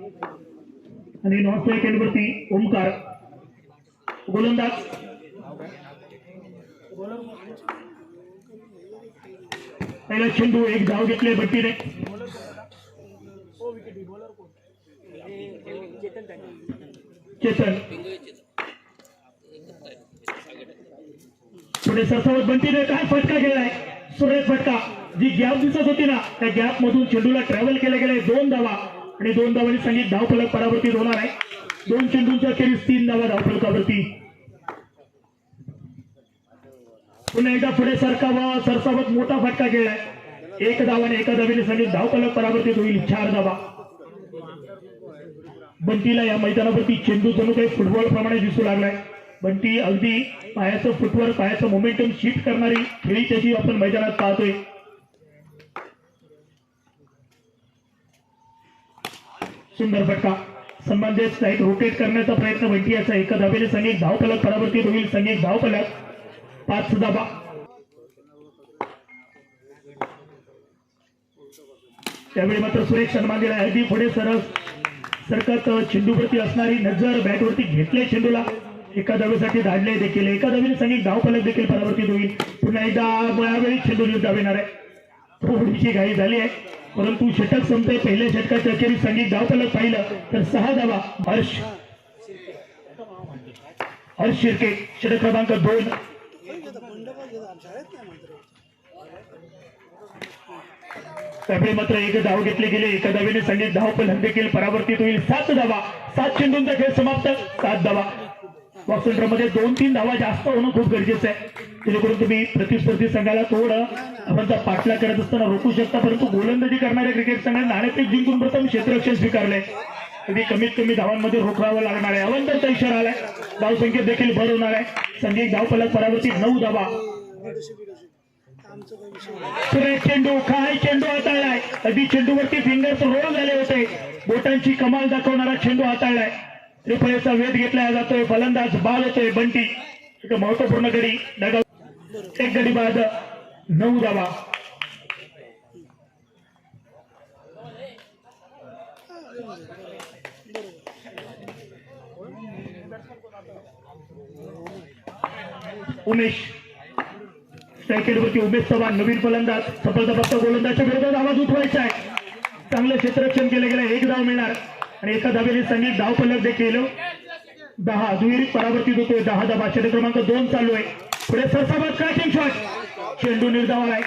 आणि north strike Omkar. गोलंदाज पहिला चेंडू एक धाव घेतले भट्टीने. चेतन. पुढे सरसावत बंटीने काय फटका गेलाय? सुरेश फटका. जी गॅप दिसत होती ना त्या गॅप मधून चेंडूला ट्रॅव्हल केलं गेलाय दोन धावा. आणि दोन धावांनी संगीत धावफलक परावर्तित होणार आहे. दोन चेंडूंच्या खेरीस तीन धावा धावफलकावरती पुन्हा एकदा पुढे सरकावा सरसावत मोठा फटका गेलाय. एक धावाने एका धावेने संगीत धावफलक परावर्तित होईल चार धावा. बंटीला या मैदानावरती चेंडू जणू काही फुटबॉल प्रमाणे दिसू लागलाय. बंटी अगदी पायाचं फुटवर पायाचं मोमेंटम शिफ्ट करणारी खेळी त्याची आपण मैदानात पाहतोय. सुंदर फटका. संबंधित साईड रोटेट करण्याचा प्रयत्न बंटी याचा एका धावेने संगीत धावफलक परावर्तित होईल संगीत धावफलक पाच धाबा त्यावेळी मात्र सुरेश सन्मान अगदी पुढे सरस सरकत चेंडूवरती असणारी नजर बॅटवरती घेतले चेंडूला. एका धावेसाठी धाडले देखील. एका धावेने संगीत धावफलक देखील परावर्तित होईल. पुन्हा एकदा यावेळी चेंडू धाव धावेणार आहे. थोडीशी घाई झाली आहे. परंतु षटक संपते पहिल्या षटकाच्या अखेरीस संगीत धावताला पाहिलं तर सहा धावा हर्ष. हर्ष शिर्के षटक क्रमांक दोन. त्यामुळे मात्र एक धाव घेतले गेले एका धावेने संगीत धाव पण देखील परावर्तित होईल. सात धावा सात चेंडूंचा खेळ समाप्त सात धावा. मध्ये दोन तीन धावा जास्त होणं खूप गरजेचं आहे. जेणेकरून तुम्ही प्रतिस्पर्धी संघाला थोडं आपण त्या पाठला करत असताना रोखू शकता परंतु गोलंदाजी करणाऱ्या क्रिकेट संघाने नाणेफेक जिंकून प्रथम क्षेत्ररक्षण स्वीकारले. कधी कमीत कमी धावांमध्ये रोखवावं लागणार आहे. अवंतरचा इशारा आलाय. धावसंख्येत देखील भर होणार आहे. संगीत धावपला फलक नऊ धावा. सुरेश चेंडू काय चेंडू हाताळलाय. अगदी चेंडूवरती फिंगर्स रोल झाले होते. बोटांची कमाल दाखवणारा चेंडू हाताळलाय. त्रिफळेचा वेध घेतला जातोय. फलंदाज बाद होतोय. बंटी. एक महत्त्वपूर्ण गडी. दगा एक गडी बाद. नऊ धावा उमेश. स्ट्रायकेटवरती उमेश चव्हाण नवीन फलंदाज. सफलता फक्त गोलंदाजच्या विरोधात आवाज उठवायचा आहे. चांगलं क्षेत्ररक्षण केलं गेलं एक धाव मिळणार. आणि एका धावेने संगीत धाव फलक देखील दहा दुहेरी परावर्तित होतोय. दहा धावा क्षेत्र क्रमांक दोन चालू आहे. पुढे सरसाबाद क्रॅकिंग शॉट चेंडू निर्धाव आहे.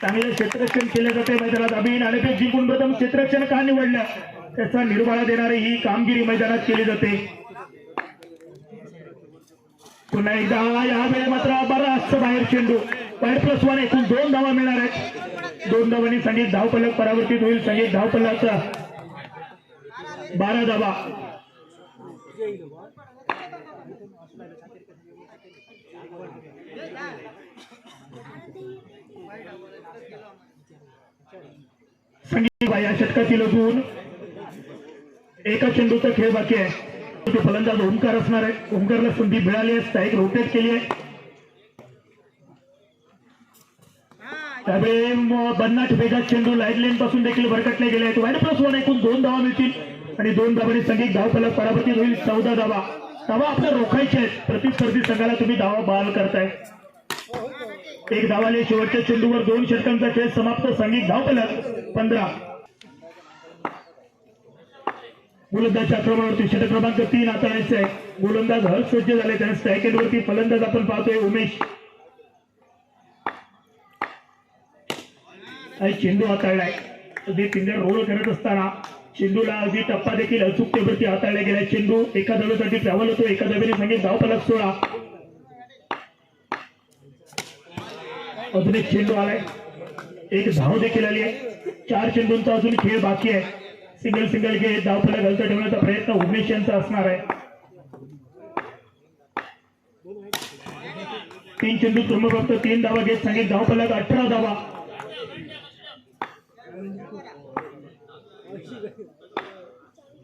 चांगलं क्षेत्ररक्षण केलं जाते मैदानात. अभिन नाणेफेक जिंकून प्रथम क्षेत्ररक्षण का निवडलं? त्याचा निर्वाळा देणारी ही कामगिरी मैदानात केली जाते. पुन्हा एकदा या यावेळी मात्र बराच बाहेर चेंडू. बाहेर प्लस वन एकूण दोन धावा मिळणार आहेत. दोन धावांनी संगीत धाव परावर्तित होईल. संगीत धाव बारा धावा. संगीत या षटकातील अजून एका चेंडूचा खेळ बाकी आहे. तो फलंदाज ओंकार असणार आहे. ओंकारला संधी मिळाली आहे. स्ट्राईक रोटेट केली आहे. त्यावेळी बन्नाट वेगात चेंडू लाइट लेन पासून देखील भरकटले गेले आहेत. वाईट प्लस वन एकूण दोन धावा मिळतील. आणि दोन धावाने संगीत धाव फलक परावर्तित होईल. चौदा धावा. धावा आपल्या रोखायचे आहेत. प्रतिस्पर्धी संघाला तुम्ही धावा बहाल करताय. एक धावाले शेवटच्या चेंडूवर दोन षटकांचा खेळ समाप्त. संगीत धाव फलक. पंधरा. गोलंदाजच्या आक्रमणावरती षटक क्रमांक तीन आता आहे. गोलंदाज हर स्वच्छ झाले. त्याने स्ट्रायकेटवरती फलंदाज आपण पाहतोय उमेश. आणि चेंडू हाताळलाय. अगदी पिंजर रोल करत असताना चेंडूला अगदी टप्पा देखील अचूकतेवरती हाताळला गेलाय चेंडू एका धावेसाठी ट्रॅव्हल होतो एका धावेने सांगेल धाव फलक सोळा अजून एक चेंडू आलाय. एक धाव देखील आली आहे. चार चेंडूंचा अजून खेळ बाकी आहे. सिंगल सिंगल घेत धावपल्या फलक ठेवण्याचा प्रयत्न उमेश यांचा असणार आहे. तीन चेंडू क्रमप्राप्त तीन धावा घेत सांगेल धाव अठरा धावा.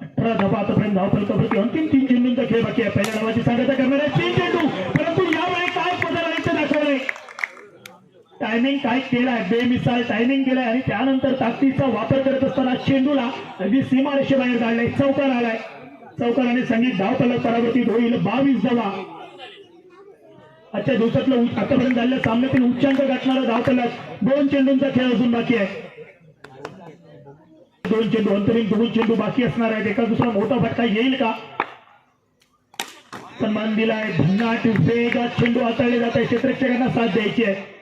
अठरा धावा आतापर्यंत धाव फलकावरती अंतिम तीन चेंडूंचा खेळ बाकी आहे. पहिल्या धावाची सांगता करणार आहे तीन चेंडू परंतु यावेळी काय बदल आहे ते दाखवले टायमिंग काय केलाय बेमिसाल टायमिंग केलाय आणि त्यानंतर ताकदीचा वापर करत असताना चेंडूला अगदी सीमारेषेबाहेर काढलाय चौकार आलाय. चौकार आणि संगीत धाव पलक परावर्तित होईल. बावीस धावा. आजच्या दिवसातलं आतापर्यंत झालेल्या सामन्यातील उच्चांक गाठणारा धाव पलक. दोन चेंडूंचा खेळ अजून बाकी आहे. दोन चेंडू अंतरिम दोन चेंडू बाकी असणार आहेत. एका दुसरा मोठा फटका येईल का? सन्मान दिलाय. भन्नाट वेगात चेंडू हाताळले जात आहे क्षेत्रक्षकांना साथ द्यायची आहे.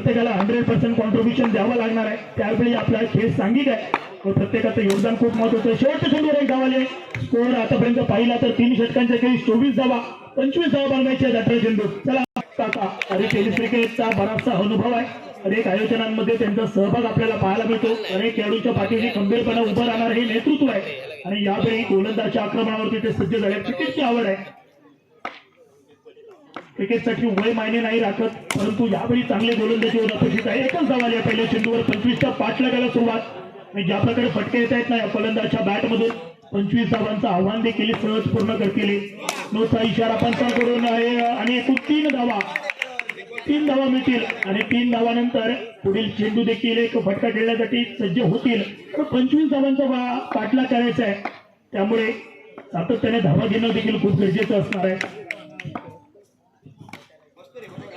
प्रत्येकाला हंड्रेड पर्सेंट कॉन्ट्रीब्युशन द्यावं लागणार आहे. त्यावेळी आपला खेळ सांगित आहे. व प्रत्येकाचं योगदान खूप महत्वाचं आहे. शेवटच्या चेंडूवर एक धावाले स्कोअर आतापर्यंत पाहिला तर तीन षटकांच्या खेळी चोवीस धावा. पंचवीस धावा बनवायचे आहेत अठरा चेंडू चला काका अरे टेनिस क्रिकेटचा बराचसा अनुभव आहे. अनेक आयोजनांमध्ये त्यांचा सहभाग आपल्याला पाहायला मिळतो. अनेक खेळाडूंच्या पाठीशी खंबीरपणे उभं राहणार हे नेतृत्व आहे. आणि यावेळी गोलंदाजच्या आक्रमणावरती ते सज्ज झाले. क्रिकेटची आवड आहे. क्रिकेटसाठी वय मायने नाही राखत परंतु यावेळी चांगले गोलंदाजी होत अपेक्षित आहे. एकच धाव या पहिल्या चेंडूवर पंचवीसच्या पाच लागायला सुरुवात. आणि ज्या प्रकारे फटके येत आहेत ना या फलंदाजच्या बॅटमधून पंचवीस धावांचं आव्हान देखील सहज पूर्ण करतील. नोचा इशारा पंचांकडून आहे आणि एकूण तीन धावा. तीन धावा मिळतील. आणि तीन धावानंतर पुढील चेंडू देखील एक फटका खेळण्यासाठी सज्ज होतील. तर पंचवीस धावांचा पाठला पाठलाग करायचा आहे. त्यामुळे सातत्याने धावा घेणं देखील खूप गरजेचं असणार आहे.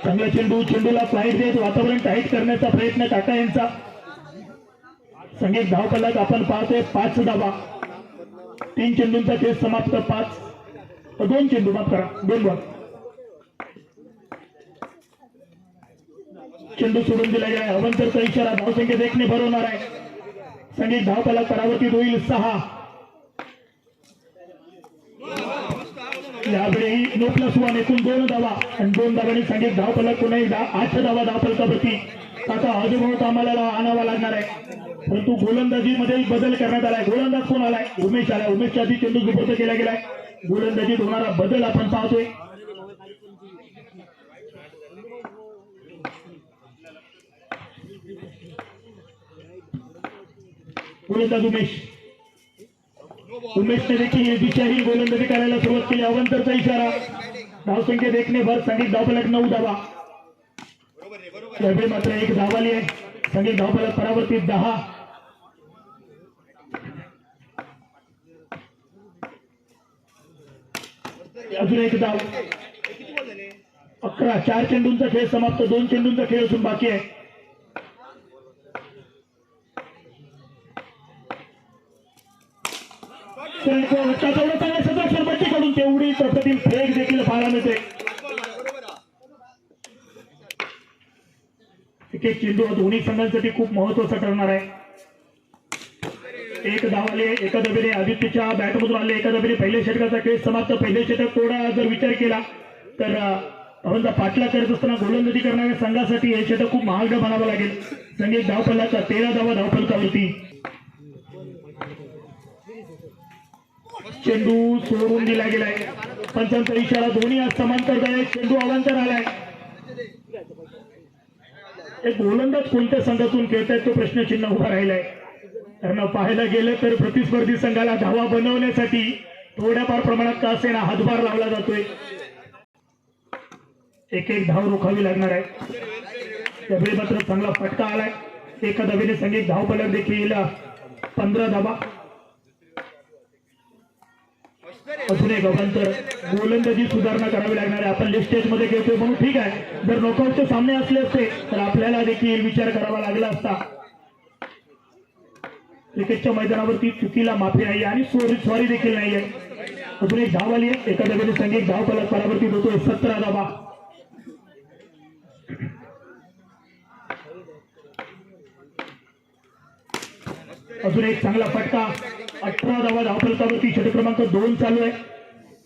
चांगला चेंडू चेंडूला फ्लाईट देत वातावरण टाईट करण्याचा प्रयत्न काका यांचा. संगीत धाव आपण पाहतोय पाच धावा. तीन चेंडूंचा केस समाप्त पाच. दोन चेंडू माफ करा दोन बॉल चेंडू सोडून दिला गेला अवंतरचा इशारा धावसंख्येत एकने भरवणार आहे. संगीत धाव फलक परावर्तित होईल सहा. यावेळी नो प्लस वन एकूण दोन धावा आणि दोन धावांनी सांगितलं धाव फलक पुन्हा एकदा आठ धावा धाव फलकावरती आता अनुभव आम्हाला आणावा लागणार आहे. परंतु गोलंदाजीमध्ये बदल करण्यात आलाय. गोलंदाज कोण आलाय? उमेश आलाय. उमेशच्या आधी चेंडू सुपूर्द केला गेलाय. गोलंदाजीत होणारा बदल आपण पाहतोय. गोलंदाज उमेश. उमेशने देखील दिशाहीन गोलंदाजी करायला सुरुवात केली. अवंतरचा इशारा. धावसंख्या देखणे भर संगीत धावफलक नऊ धावा. त्यावेळी मात्र एक धावाली आहे. संगीत धावफलक परावर्तित दहा. अजून एक धाव. अकरा. चार चेंडूंचा खेळ समाप्त. दोन चेंडूंचा खेळ असून बाकी आहे. तेवढं चांगलं तेवढी प्रगतील फेक देखील पाहायला मिळते क्रिकेट चेंडू दोन्ही संघांसाठी खूप महत्त्वाचा ठरणार आहे एक धावले एका दबेने आदित्यच्या बॅटमधून आले एका दबेने पहिल्या षटकाचा खेळ समाप्त पहिले षटक थोडा जर विचार केला तर अवंता पाटला करत असताना गोलंदाजी करणाऱ्या संघासाठी हे षटक खूप महाग बनावं लागेल संगीत धाव फलकाचा तेरा धावा धाव चेंडू सोडून दिला गेलाय. पंचांचा इशारा दोन्ही आज समांतर आहे चेंडू अवांतर आलाय. एक गोलंदाज कोणत्या संघातून खेळतायत तो प्रश्नचिन्ह उभा राहिलाय. कारण पाहायला गेलं तर प्रतिस्पर्धी संघाला धावा बनवण्यासाठी थोड्याफार प्रमाणात का असेना हातभार लावला जातोय. एक एक धाव रोखावी लागणार आहे. त्यावेळी मात्र चांगला फटका आलाय. एका धावेने संगीत धाव फलक देखील पंधरा धावा. अजून एक अवांतर गोलंदाजी सुधारणा करावी लागणार आहे. आपण लेफ्ट स्टेजमध्ये खेळतोय म्हणून ठीक आहे. जर नॉकआउटचे सामने असले असते तर आपल्याला देखील विचार करावा लागला असता. क्रिकेटच्या मैदानावरती चुकीला माफी नाही आणि सॉरी सॉरी देखील नाही आहे अजून एक धाव आली आहे. एका जागेने संघ एक धाव फलक परावर्तित होतोय सतरा धावा. अजून एक चांगला फटका. अठरा धावा धावफलकावरती षटक क्रमांक दोन चालू आहे.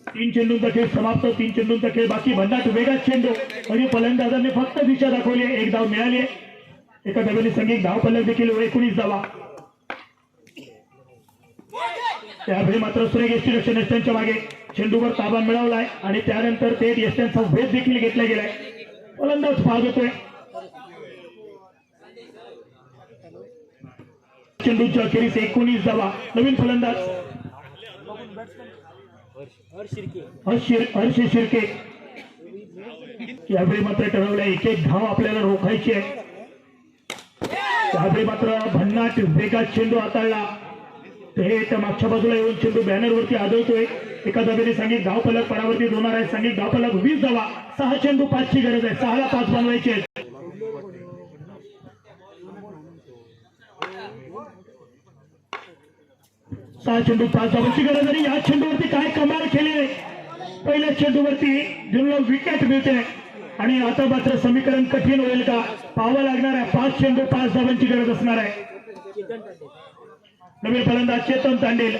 तीन चेंडूंचा खेळ समाप्त. तीन चेंडूंचा खेळ बाकी. भन्नाट वेगात चेंडू. म्हणजे फलंदाजांनी फक्त दिशा दाखवली आहे. एक धाव मिळाली आहे. एका डब्याने संगीत धाव फलक देखील एकोणीस धावा. त्यावेळी मात्र सुरेख एसटी रक्षण एसट्यांच्या मागे चेंडूवर ताबा मिळवलाय आणि त्यानंतर ते एसट्यांचा वेध देखील घेतला गेलाय फलंदाज पाहत होतोय. चेंडूच्या अखेरीस एकोणीस धावा. नवीन फलंदाज. हर्ष शिर्के. यावेळी मात्र ठरवल्या एक एक धाव आपल्याला रोखायची आहे. त्यावेळी मात्र भन्नाट वेगात चेंडू हाताळला. थेट मागच्या बाजूला येऊन चेंडू बॅनर वरती आदळतोय. एका धावेने सांगित धाव फलक परावरती होणार आहे. सांगित धाव फलक वीस धावा. सहा चेंडू पाचची गरज आहे. सहाला पाच बनवायची आहे सहा चेंडू पाच धावांची गरज आणि या चेंडूवरती काय कमाल केली? पहिल्या चेंडूवरती जुनला विकेट मिळते आणि आता मात्र समीकरण कठीण होईल का? पाहावं लागणार आहे. पाच चेंडू पाच धावांची गरज असणार आहे. नवीन फलंदाज चेतन तांडेल.